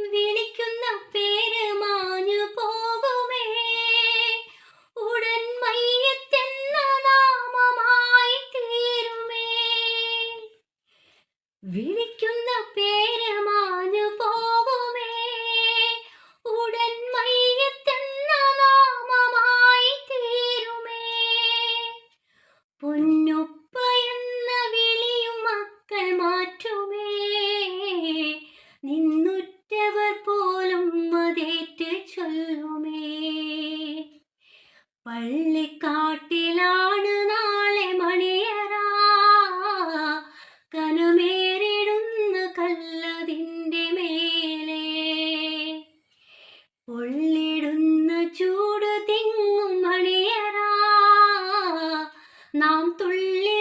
വിളിക്കുന്ന പേര് മാഞ്ഞു പോകുമേ. ഉടൻ മയ്യത്തെന്ന നാമമായി തീരുമേ. വിളിക്കുന്ന പേര് പള്ളിക്കാട്ടിലാണ് നാളെ മണിയറ. കനുമേറിടുന്ന കല്ലതിന്റെ മേലെ. പൊള്ളിടുന്ന ചൂട് തിങ്ങും മണിയറ. നാം തുള്ളി